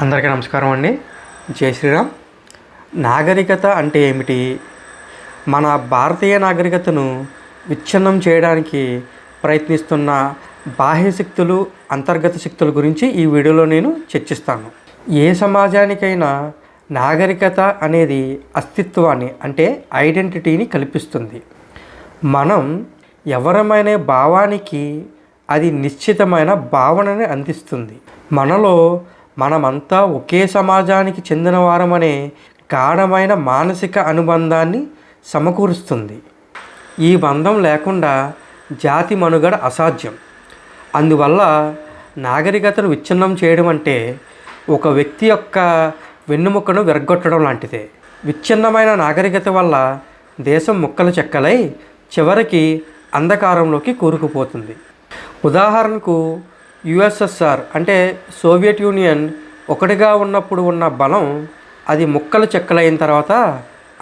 అందరికీ నమస్కారం అండి. జై శ్రీరామ్. నాగరికత అంటే ఏమిటి? మన భారతీయ నాగరికతను విచ్ఛిన్నం చేయడానికి ప్రయత్నిస్తున్న బాహ్య శక్తులు అంతర్గత శక్తుల గురించి ఈ వీడియోలో నేను చర్చిస్తాను. ఏ సమాజానికైనా నాగరికత అనేది అస్తిత్వాన్ని అంటే ఐడెంటిటీని కల్పిస్తుంది. మనం ఎవరమైన భావానికి అది నిశ్చితమైన భావనని అందిస్తుంది. మనలో మనమంతా ఒకే సమాజానికి చెందిన వారమనే గాఢమైన మానసిక అనుబంధాన్ని సమకూరుస్తుంది. ఈ బంధం లేకుండా జాతి మనుగడ అసాధ్యం. అందువల్ల నాగరికతను విచ్ఛిన్నం చేయడం అంటే ఒక వ్యక్తి యొక్క వెన్నుముక్కను విరగొట్టడం లాంటిదే. విచ్ఛిన్నమైన నాగరికత వల్ల దేశం ముక్కలు చెక్కలై చివరికి అంధకారంలోకి కూరుకుపోతుంది. ఉదాహరణకు యుఎస్ఎస్ఆర్ అంటే సోవియట్ యూనియన్ ఒకటిగా ఉన్నప్పుడు ఉన్న బలం అది ముక్కలు చెక్కలైన తర్వాత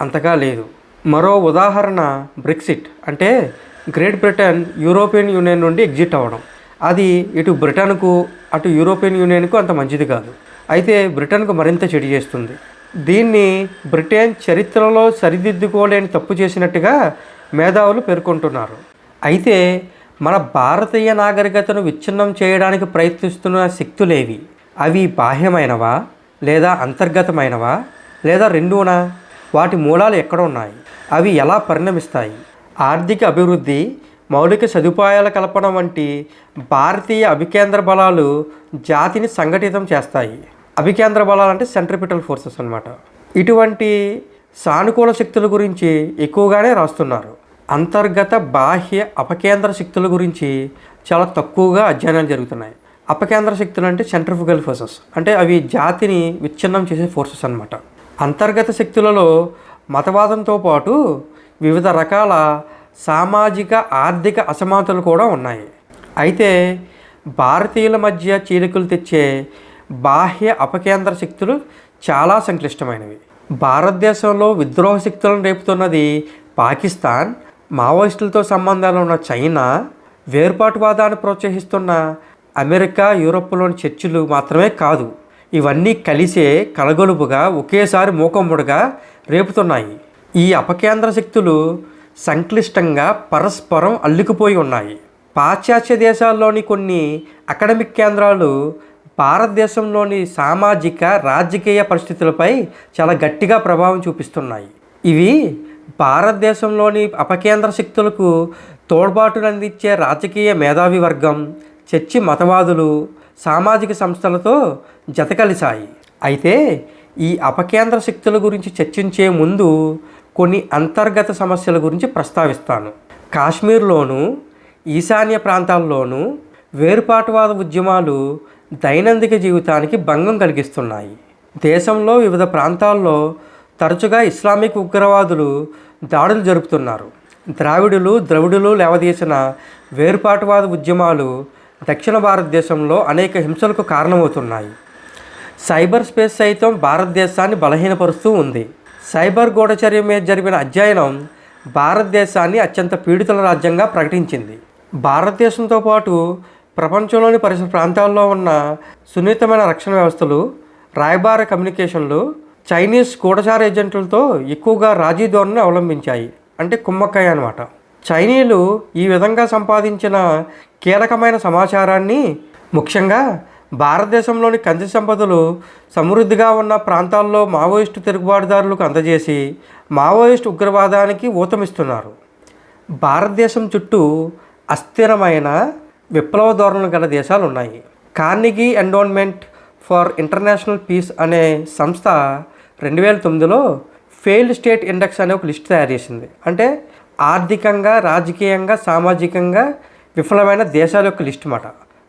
అంతగా లేదు. మరో ఉదాహరణ బ్రెక్సిట్ అంటే గ్రేట్ బ్రిటన్ యూరోపియన్ యూనియన్ నుండి ఎగ్జిట్ అవ్వడం. అది ఇటు బ్రిటన్కు అటు యూరోపియన్ యూనియన్కు అంత మంచిది కాదు. అయితే బ్రిటన్కు మరింత చెడు చేస్తుంది. దీన్ని బ్రిటన్ చరిత్రలో సరిదిద్దుకోలేని తప్పు చేసినట్టుగా మేధావులు పేర్కొంటున్నారు. అయితే మన భారతీయ నాగరికతను విచ్ఛిన్నం చేయడానికి ప్రయత్నిస్తున్న శక్తులేవి? అవి బాహ్యమైనవా? లేదా అంతర్గతమైనవా? లేదా రెండూనా? వాటి మూలాలు ఎక్కడ ఉన్నాయి? అవి ఎలా పరిణమిస్తాయి? ఆర్థిక అభివృద్ధి మౌలిక సదుపాయాల కల్పన వంటి భారతీయ అభికేంద్ర బలాలు జాతిని సంఘటితం చేస్తాయి. అభికేంద్ర బలాలు అంటే సెంట్రిపిటల్ ఫోర్సెస్ అన్నమాట. ఇటువంటి సానుకూల శక్తుల గురించి ఎక్కువగానే రాస్తున్నారు. అంతర్గత బాహ్య అపకేంద్ర శక్తుల గురించి చాలా తక్కువగా అధ్యయనాలు జరుగుతున్నాయి. అపకేంద్ర శక్తులు అంటే సెంట్రిఫికల్ ఫోర్సెస్. అంటే అవి జాతిని విచ్ఛిన్నం చేసే ఫోర్సెస్ అన్నమాట. అంతర్గత శక్తులలో మతవాదంతో పాటు వివిధ రకాల సామాజిక ఆర్థిక అసమానతలు కూడా ఉన్నాయి. అయితే భారతీయుల మధ్య చీలికలు తెచ్చే బాహ్య అపకేంద్ర శక్తులు చాలా సంక్లిష్టమైనవి. భారతదేశంలో విద్రోహ శక్తులను రేపుతున్నది పాకిస్తాన్ మావోయిస్టులతో సంబంధాలు ఉన్న చైనా వేర్పాటువాదాన్ని ప్రోత్సహిస్తున్న అమెరికా యూరోప్లోని చర్చిలు మాత్రమే కాదు ఇవన్నీ కలిసే కలగొలుపుగా ఒకేసారి మూకమ్ముడుగా రేపుతున్నాయి. ఈ అపకేంద్ర శక్తులు సంక్లిష్టంగా పరస్పరం అల్లుకుపోయి ఉన్నాయి. పాశ్చాత్య దేశాల్లోని కొన్ని అకాడమిక్ కేంద్రాలు భారతదేశంలోని సామాజిక రాజకీయ పరిస్థితులపై చాలా గట్టిగా ప్రభావం చూపిస్తున్నాయి. ఇవి భారతదేశంలోని అపకేంద్ర శక్తులకు తోడ్పాటునందించే రాజకీయ మేధావి వర్గం చర్చి మతవాదులు సామాజిక సంస్థలతో జతకలిశాయి. అయితే ఈ అపకేంద్ర శక్తుల గురించి చర్చించే ముందు కొన్ని అంతర్గత సమస్యల గురించి ప్రస్తావిస్తాను. కాశ్మీర్లోను ఈశాన్య ప్రాంతాల్లోనూ వేరుపాటువాద ఉద్యమాలు దైనందిక జీవితానికి భంగం కలిగిస్తున్నాయి. దేశంలో వివిధ ప్రాంతాల్లో తరచుగా ఇస్లామిక్ ఉగ్రవాదులు దాడులు జరుపుతున్నారు. ద్రావిడులు ద్రవిడులు లేవదీసిన వేరుపాటువాద ఉద్యమాలు దక్షిణ భారతదేశంలో అనేక హింసలకు కారణమవుతున్నాయి. సైబర్ స్పేస్ సైతం భారతదేశాన్ని బలహీనపరుస్తూ ఉంది. సైబర్ గూఢచర్య మీద జరిపిన అధ్యయనం భారతదేశాన్ని అత్యంత పీడితుల రాజ్యంగా ప్రకటించింది. భారతదేశంతో పాటు ప్రపంచంలోని పరిసర ప్రాంతాల్లో ఉన్న సున్నితమైన రక్షణ వ్యవస్థలు రాయబార కమ్యూనికేషన్లు చైనీస్ గూఢచార ఏజెంట్లతో ఎక్కువగా రాజీ ధోరణిని అవలంబించాయి. అంటే కుమ్మక్కాయ అనమాట చైనీయులు ఈ విధంగా సంపాదించిన కీలకమైన సమాచారాన్ని ముఖ్యంగా భారతదేశంలోని కంది సంపదలు సమృద్ధిగా ఉన్న ప్రాంతాల్లో మావోయిస్టు తిరుగుబాటుదారులకు అందజేసి మావోయిస్ట్ ఉగ్రవాదానికి ఊతమిస్తున్నారు. భారతదేశం చుట్టూ అస్థిరమైన విప్లవ ధోరణులు గల దేశాలు ఉన్నాయి Carnegie endowment for international peace అనే సంస్థ రెండు వేల తొమ్మిదిలో ఫెయిల్డ్ స్టేట్ ఇండెక్స్ అనే ఒక లిస్ట్ తయారు చేసింది. అంటే ఆర్థికంగా రాజకీయంగా సామాజికంగా విఫలమైన దేశాల యొక్క లిస్ట్ మాట.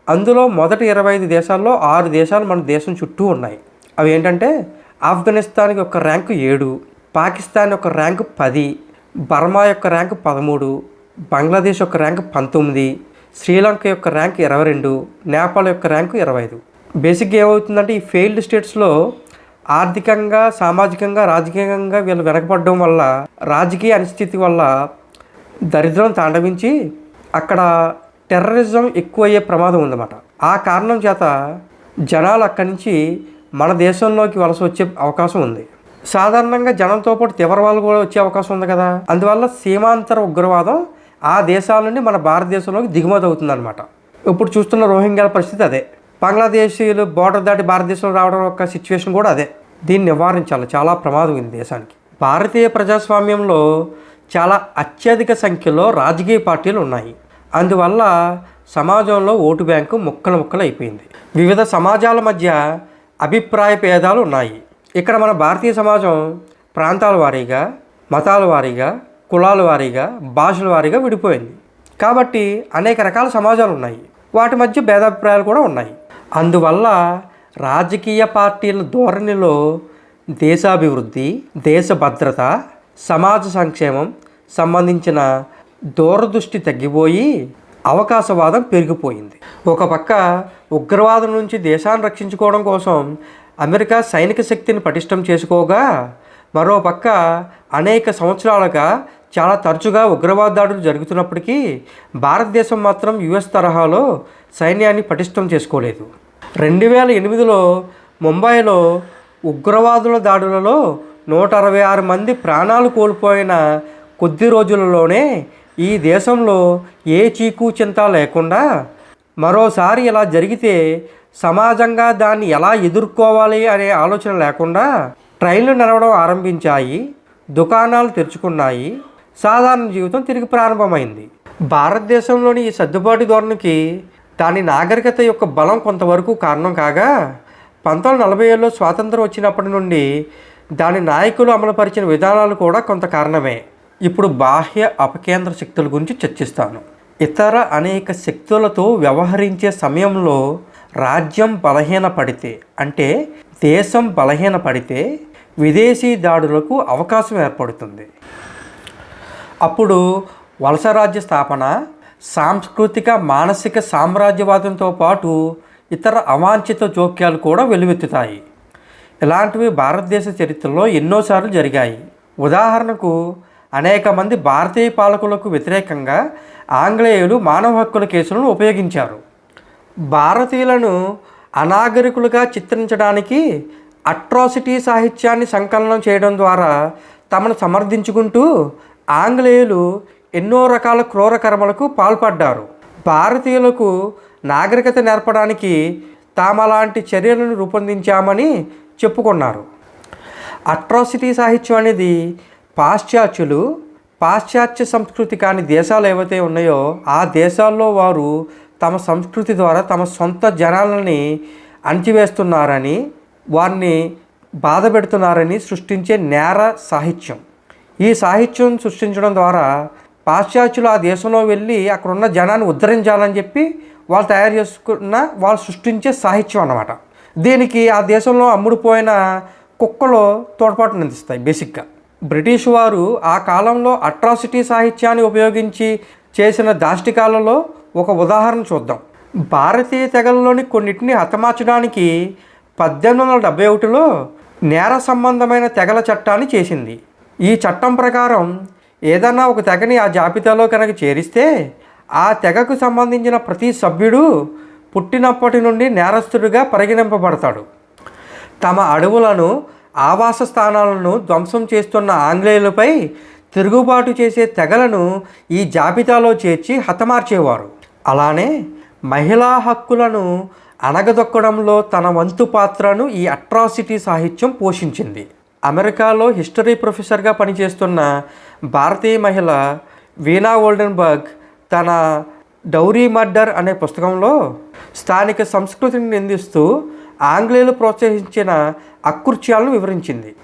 అందులో మొదటి ఇరవై ఐదు దేశాల్లో ఆరు దేశాలు మన దేశం చుట్టూ ఉన్నాయి. అవి ఏంటంటే ఆఫ్ఘనిస్తాన్కి ఒక ర్యాంకు ఏడు పాకిస్తాన్ యొక్క ర్యాంకు పది బర్మా యొక్క ర్యాంకు పదమూడు బంగ్లాదేశ్ యొక్క ర్యాంకు పంతొమ్మిది శ్రీలంక యొక్క ర్యాంక్ ఇరవై రెండు నేపాల్ యొక్క ర్యాంకు ఇరవై ఐదు. బేసిక్గా ఏమవుతుందంటే ఈ ఫెయిల్డ్ స్టేట్స్లో ఆర్థికంగా సామాజికంగా రాజకీయంగా వీళ్ళు వెనకపడడం వల్ల రాజకీయ అనిస్థితి వల్ల దరిద్రం తాండవించి అక్కడ టెర్రరిజం ఎక్కువయ్యే ప్రమాదం ఉందన్నమాట. ఆ కారణం చేత జనాలు అక్కడి నుంచి మన దేశంలోకి వలస వచ్చే అవకాశం ఉంది. సాధారణంగా జనంతో పాటు తీవ్రవాదులు కూడా వచ్చే అవకాశం ఉంది కదా. అందువల్ల సీమాంతర ఉగ్రవాదం ఆ దేశాల నుండి మన భారతదేశంలోకి దిగుమతి అవుతుందన్నమాట. ఇప్పుడు చూస్తున్న రోహింగ్యాల పరిస్థితి అదే. బంగ్లాదేశీయులు బోర్డర్ దాటి భారతదేశంలో రావడం యొక్క సిచ్యువేషన్ కూడా అదే. దీన్ని నివారించాలి. చాలా ప్రమాదం ఇది దేశానికి. భారతీయ ప్రజాస్వామ్యంలో చాలా అత్యధిక సంఖ్యలో రాజకీయ పార్టీలు ఉన్నాయి. అందువల్ల సమాజంలో ఓటు బ్యాంకు ముక్కలు ముక్కలు అయిపోయింది. వివిధ సమాజాల మధ్య అభిప్రాయ భేదాలు ఉన్నాయి. ఇక్కడ మన భారతీయ సమాజం ప్రాంతాల వారీగా మతాల వారీగా కులాల వారీగా భాషల వారీగా విడిపోయింది. కాబట్టి అనేక రకాల సమాజాలు ఉన్నాయి. వాటి మధ్య భేదాభిప్రాయాలు కూడా ఉన్నాయి. అందువల్ల రాజకీయ పార్టీల ధోరణిలో దేశాభివృద్ధి దేశ భద్రత సమాజ సంక్షేమం సంబంధించిన దూరదృష్టి తగ్గిపోయి అవకాశవాదం పెరిగిపోయింది. ఒక పక్క ఉగ్రవాదం నుంచి దేశాన్ని రక్షించుకోవడం కోసం అమెరికా సైనిక శక్తిని పటిష్టం చేసుకోగా మరో పక్క అనేక సంవత్సరాలుగా చాలా తరచుగా ఉగ్రవాద దాడులు జరుగుతున్నప్పటికీ భారతదేశం మాత్రం యుఎస్ తరహాలో సైన్యాన్ని పటిష్టం చేసుకోలేదు. రెండు వేల ఎనిమిదిలో ముంబైలో ఉగ్రవాదుల దాడులలో నూట అరవై ఆరు మంది ప్రాణాలు కోల్పోయిన కొద్ది రోజులలోనే ఈ దేశంలో ఏ చీకు చింత లేకుండా మరోసారి ఇలా జరిగితే సమాజంగా దాన్ని ఎలా ఎదుర్కోవాలి అనే ఆలోచన లేకుండా ట్రైన్లు నడవడం ఆరంభించాయి దుకాణాలు తెరుచుకున్నాయి సాధారణ జీవితం తిరిగి ప్రారంభమైంది. భారతదేశంలోని ఈ సర్దుబాటు ధోరణికి దాని నాగరికత యొక్క బలం కొంతవరకు కారణం కాగా పంతొమ్మిది వందల నలభై ఏళ్ళలో స్వాతంత్రం వచ్చినప్పటి నుండి దాని నాయకులు అమలుపరిచిన విధానాలు కూడా కొంత కారణమే. ఇప్పుడు బాహ్య అపకేంద్ర శక్తుల గురించి చర్చిస్తాను. ఇతర అనేక శక్తులతో వ్యవహరించే సమయంలో రాజ్యం బలహీనపడితే అంటే దేశం బలహీనపడితే విదేశీ దాడులకు అవకాశం ఏర్పడుతుంది. అప్పుడు వలస రాజ్య స్థాపన సాంస్కృతిక మానసిక సామ్రాజ్యవాదంతో పాటు ఇతర అవాంఛిత జోక్యాలు కూడా వెలువెత్తుతాయి. ఇలాంటివి భారతదేశ చరిత్రలో ఎన్నోసార్లు జరిగాయి. ఉదాహరణకు అనేక మంది భారతీయ పాలకులకు వ్యతిరేకంగా ఆంగ్లేయులు మానవ హక్కుల కేసులను ఉపయోగించారు. భారతీయులను అనాగరికులుగా చిత్రించడానికి అట్రాసిటీ సాహిత్యాన్ని సంకలనం చేయడం ద్వారా తమను సమర్థించుకుంటూ ఆంగ్లేయులు ఎన్నో రకాల క్రూర కర్మలకు పాల్పడ్డారు. భారతీయులకు నాగరికత నేర్పడానికి తామలాంటి చర్యలను రూపొందించామని చెప్పుకున్నారు. అట్రాసిటీ సాహిత్యం అనేది పాశ్చాత్యులు పాశ్చాత్య సంస్కృతి కాని దేశాలు ఏవైతే ఉన్నాయో ఆ దేశాల్లో వారు తమ సంస్కృతి ద్వారా తమ సొంత జనాలని అణచివేస్తున్నారని వారిని బాధ పెడుతున్నారని సృష్టించే నేర సాహిత్యం. ఈ సాహిత్యం సృష్టించడం ద్వారా పాశ్చాత్యులు ఆ దేశంలో వెళ్ళి అక్కడ ఉన్న జనాన్ని ఉద్ధరించాలని చెప్పి వాళ్ళు తయారు చేసుకున్న వాళ్ళు సృష్టించే సాహిత్యం అన్నమాట. దీనికి ఆ దేశంలో అమ్ముడుపోయిన కుక్కలు తోడ్పాటును అందిస్తాయి బేసిక్గా. బ్రిటిష్ వారు ఆ కాలంలో అట్రాసిటీ సాహిత్యాన్ని ఉపయోగించి చేసిన దాష్టికాలలో ఒక ఉదాహరణ చూద్దాం. భారతీయ తెగలలోని కొన్నిటిని హతమార్చడానికి పద్దెనిమిది వందల డెబ్బై ఒకటిలో నేర సంబంధమైన తెగల చట్టాన్ని చేసింది. ఈ చట్టం ప్రకారం ఏదన్నా ఒక తెగని ఆ జాబితాలో కనుక చేరిస్తే ఆ తెగకు సంబంధించిన ప్రతి సభ్యుడు పుట్టినప్పటి నుండి నేరస్తుడిగా పరిగణింపబడతాడు. తమ అడవులను ఆవాస స్థానాలను ధ్వంసం చేస్తున్న ఆంగ్లేయులపై తిరుగుబాటు చేసే తెగలను ఈ జాబితాలో చేర్చి హతమార్చేవారు. అలానే మహిళా హక్కులను అణగదొక్కడంలో తన వంతు పాత్రను ఈ అట్రాసిటీ సాహిత్యం పోషించింది. అమెరికాలో హిస్టరీ ప్రొఫెసర్గా పనిచేస్తున్న భారతీయ మహిళ వీణా ఓల్డెన్బర్గ్ తన డౌరీ మర్డర్ అనే పుస్తకంలో స్థానిక సంస్కృతిని నిందిస్తూ ఆంగ్లేయులు ప్రోత్సహించిన అకృత్యాలను వివరించింది.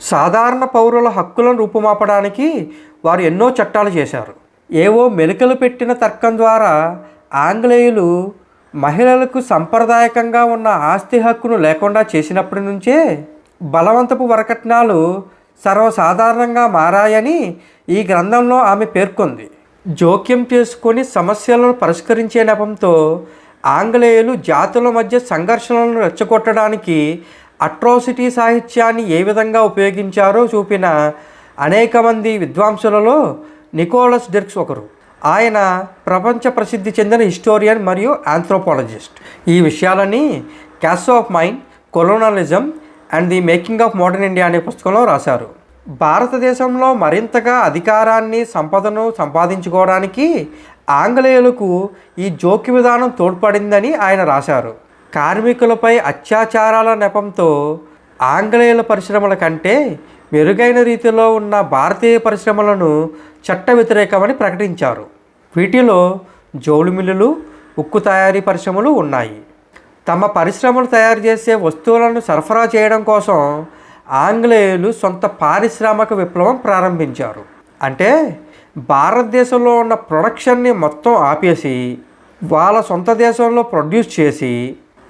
సాధారణ పౌరుల హక్కులను రూపుమాపడానికి వారు ఎన్నో చట్టాలు చేశారు. ఏవో మెలికలు పెట్టిన తర్కం ద్వారా ఆంగ్లేయులు మహిళలకు సంప్రదాయకంగా ఉన్న ఆస్తి హక్కును లేకుండా చేసినప్పటి నుంచే బలవంతపు వరకట్నాలు సర్వసాధారణంగా మారాయని ఈ గ్రంథంలో ఆమె పేర్కొంది. జోక్యం చేసుకొని సమస్యలను పరిష్కరించే నెపంతో ఆంగ్లేయులు జాతుల మధ్య సంఘర్షణలను రెచ్చగొట్టడానికి అట్రాసిటీ సాహిత్యాన్ని ఏ విధంగా ఉపయోగించారో చూపిన అనేక మంది విద్వాంసులలో నికోలస్ డెర్క్స్ ఒకరు. ఆయన ప్రపంచ ప్రసిద్ధి చెందిన హిస్టోరియన్ మరియు ఆంథ్రోపాలజిస్ట్. ఈ విషయాలని castes of mind colonialism and the making of modern India అనే పుస్తకంలో రాశారు. భారతదేశంలో మరింతగా అధికారాన్ని సంపదను సంపాదించుకోవడానికి ఆంగ్లేయులకు ఈ జోక్య విధానం తోడ్పడిందని ఆయన రాశారు. కార్మికులపై అత్యాచారాల నెపంతో ఆంగ్లేయుల పరిశ్రమల కంటే మెరుగైన రీతిలో ఉన్న భారతీయ పరిశ్రమలను చట్ట వ్యతిరేకమని ప్రకటించారు. వీటిలో జోలు మిల్లులు ఉక్కు తయారీ పరిశ్రమలు ఉన్నాయి. తమ పరిశ్రమలు తయారు చేసే వస్తువులను సరఫరా చేయడం కోసం ఆంగ్లేయులు సొంత పారిశ్రామిక విప్లవం ప్రారంభించారు. అంటే భారతదేశంలో ఉన్న ప్రొడక్షన్ని మొత్తం ఆపేసి వాళ్ళ సొంత దేశంలో ప్రొడ్యూస్ చేసి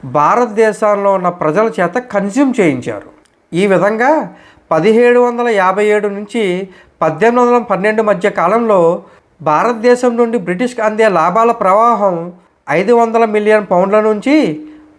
భారతదేశంలో ఉన్న ప్రజల చేత కన్జ్యూమ్ చేయించారు. ఈ విధంగా పదిహేడు వందల యాభై ఏడు నుంచి పద్దెనిమిది వందల పన్నెండు మధ్య కాలంలో భారతదేశం నుండి బ్రిటిష్కి అందే లాభాల ప్రవాహం ఐదు వందల మిలియన్ పౌండ్ల నుంచి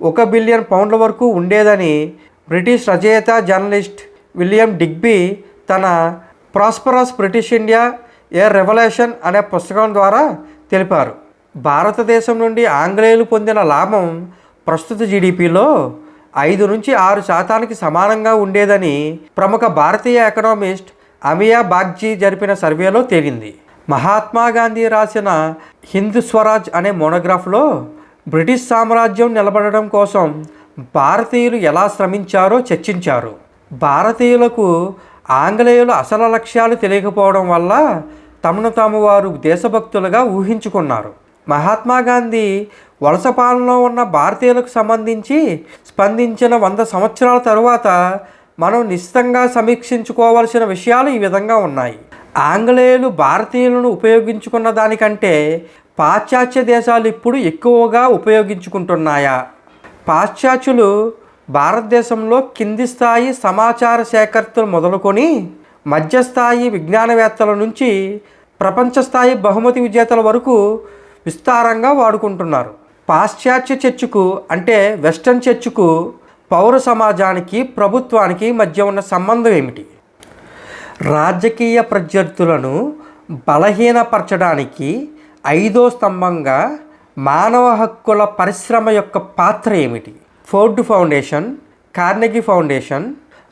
ఒక బిలియన్ పౌండ్ల వరకు ఉండేదని బ్రిటిష్ రచయిత జర్నలిస్ట్ విలియం డిగ్బీ తన prosperous British India a revolution అనే పుస్తకం ద్వారా తెలిపారు. భారతదేశం నుండి ఆంగ్లేయులు పొందిన లాభం ప్రస్తుత జీడిపిలో ఐదు నుంచి ఆరు శాతానికి సమానంగా ఉండేదని ప్రముఖ భారతీయ ఎకనామిస్ట్ అమియా బాగ్జీ జరిపిన సర్వేలో తేలింది. మహాత్మా గాంధీ రాసిన హింద్ స్వరాజ్ అనే మోనోగ్రాఫ్లో బ్రిటిష్ సామ్రాజ్యం నిలబడడం కోసం భారతీయులు ఎలా శ్రమించారో చర్చించారు. భారతీయులకు ఆంగ్లేయుల అసలు లక్ష్యాలు తెలియకపోవడం వల్ల తమను తాము వారు దేశభక్తులుగా ఊహించుకున్నారు. మహాత్మా గాంధీ వలస పాలనలో ఉన్న భారతీయులకు సంబంధించి స్పందించిన వంద సంవత్సరాల తరువాత మనం నిశ్చితంగా సమీక్షించుకోవాల్సిన విషయాలు ఈ విధంగా ఉన్నాయి. ఆంగ్లేయులు భారతీయులను ఉపయోగించుకున్న దానికంటే పాశ్చాత్య దేశాలు ఇప్పుడు ఎక్కువగా ఉపయోగించుకుంటున్నాయా? పాశ్చాత్యులు భారతదేశంలో కింది స్థాయి సమాచార సేకర్తలు మొదలుకొని మధ్యస్థాయి విజ్ఞానవేత్తల నుంచి ప్రపంచ స్థాయి బహుమతి విజేతల వరకు విస్తారంగా వాడుకుంటున్నారు. పాశ్చాత్య చర్చకు అంటే వెస్టర్న్ చర్చకు పౌర సమాజానికి ప్రభుత్వానికి మధ్య ఉన్న సంబంధం ఏమిటి? రాజకీయ ప్రత్యర్థులను బలహీనపరచడానికి ఐదో స్తంభంగా మానవ హక్కుల పరిశ్రమ యొక్క పాత్ర ఏమిటి? Ford foundation Carnegie foundation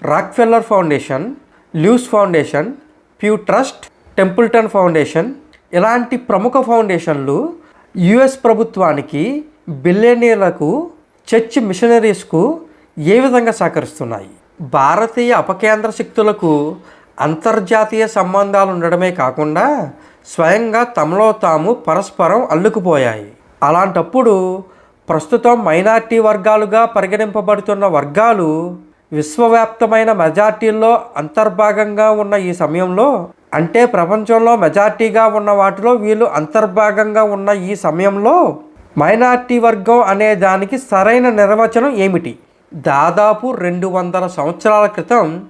Rockefeller foundation Luce foundation Pew trust Templeton foundation ఇలాంటి ప్రముఖ ఫౌండేషన్లు యుఎస్ ప్రభుత్వానికి బిలియనీర్లకు చర్చ్ మిషనరీస్కు ఏ విధంగా సహకరిస్తున్నాయి? భారతీయ అపకేంద్ర శక్తులకు అంతర్జాతీయ సంబంధాలు ఉండడమే కాకుండా స్వయంగా తమలో తాము పరస్పరం అల్లుకుపోయాయి. అలాంటప్పుడు ప్రస్తుతం మైనార్టీ వర్గాలుగా పరిగణింపబడుతున్న వర్గాలు విశ్వవ్యాప్తమైన మెజార్టీల్లో అంతర్భాగంగా ఉన్న ఈ సమయంలో అంటే ప్రపంచంలో మెజార్టీగా ఉన్న వాటిలో వీళ్ళు అంతర్భాగంగా ఉన్న ఈ సమయంలో మైనార్టీ వర్గం అనే దానికి సరైన నిర్వచనం ఏమిటి? దాదాపు రెండు వందల సంవత్సరాల క్రితం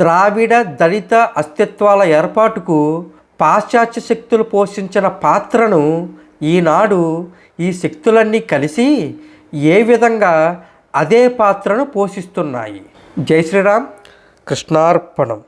ద్రావిడ దళిత అస్తిత్వాల ఏర్పాటుకు పాశ్చాత్య శక్తులు పోషించిన పాత్రను ఈనాడు ఈ శక్తులన్నీ కలిసి ఏ విధంగా అదే పాత్రను పోషిస్తున్నాయి? జై శ్రీరామ్. కృష్ణార్పణం.